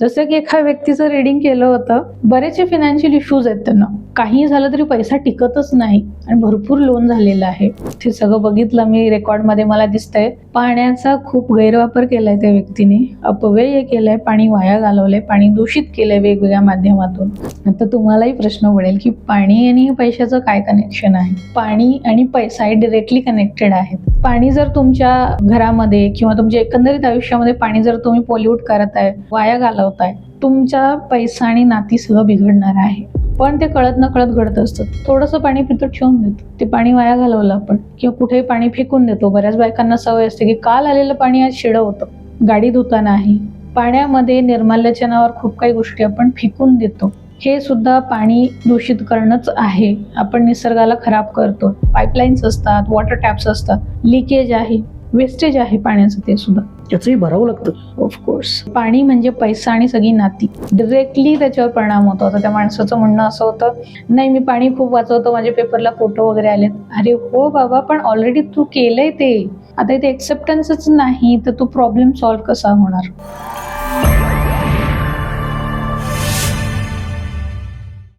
जसं की एका व्यक्तीचं रिडिंग केलं होतं बरेचसे फिनान्शियल इश्यूज आहेत त्यांना. काही झालं तरी पैसा टिकतच नाही आणि भरपूर लोन झालेलं आहे. ते सगळं बघितलं मी रेकॉर्डमध्ये मला दिसतंय. पाण्याचा खूप गैरवापर केलाय त्या व्यक्तीने. अपव्यय केलाय पाणी वाया घालवलंय पाणी दूषित केलंय वेगवेगळ्या माध्यमातून. आता तुम्हालाही प्रश्न पडेल की पाणी आणि पैशाचं काय कनेक्शन आहे? पाणी आणि पैसा हे डिरेक्टली कनेक्टेड आहेत. पाणी जर तुमच्या घरामध्ये किंवा तुमच्या एकंदरीत आयुष्यामध्ये पाणी जर तुम्ही पॉलिवुड करत आहे वाया घालवताय तुमचा पैसा आणि नाती सगळं बिघडणार आहे. पण ते कळत न कळत घडत असतं. थोडंसं पाणी पितो ठेवून देतो. ते पाणी वाया घालवलं आपण किंवा कुठेही पाणी फेकून देतो. बऱ्याच बायकांना सवय असते की काल आलेलं पाणी आज शिडं होतं. गाडी धुताना आहे पाण्यामध्ये निर्माल्याच्या नावावर खूप काही गोष्टी आपण फेकून देतो. हे सुद्धा पाणी दूषित करणंच आहे. आपण निसर्गाला खराब करतो. पाईपलाईन्स असतात वॉटर टॅप्स असतात. लिकेज आहे वेस्टेज आहे पाण्याचं ते सुद्धा. याचंही भरावं लागतं. ऑफकोर्स पाणी म्हणजे पैसा आणि सगळी नाती. डिरेक्टली त्याच्यावर परिणाम होतो. आता त्या माणसाचं म्हणणं असं होतं नाही मी पाणी खूप वाचवतो. माझ्या पेपरला फोटो वगैरे आलेत. अरे हो बाबा पण ऑलरेडी तू केलंय ते. आता इथे एक्सेप्टन्सच नाही तर तू प्रॉब्लेम सॉल्व्ह कसा होणार?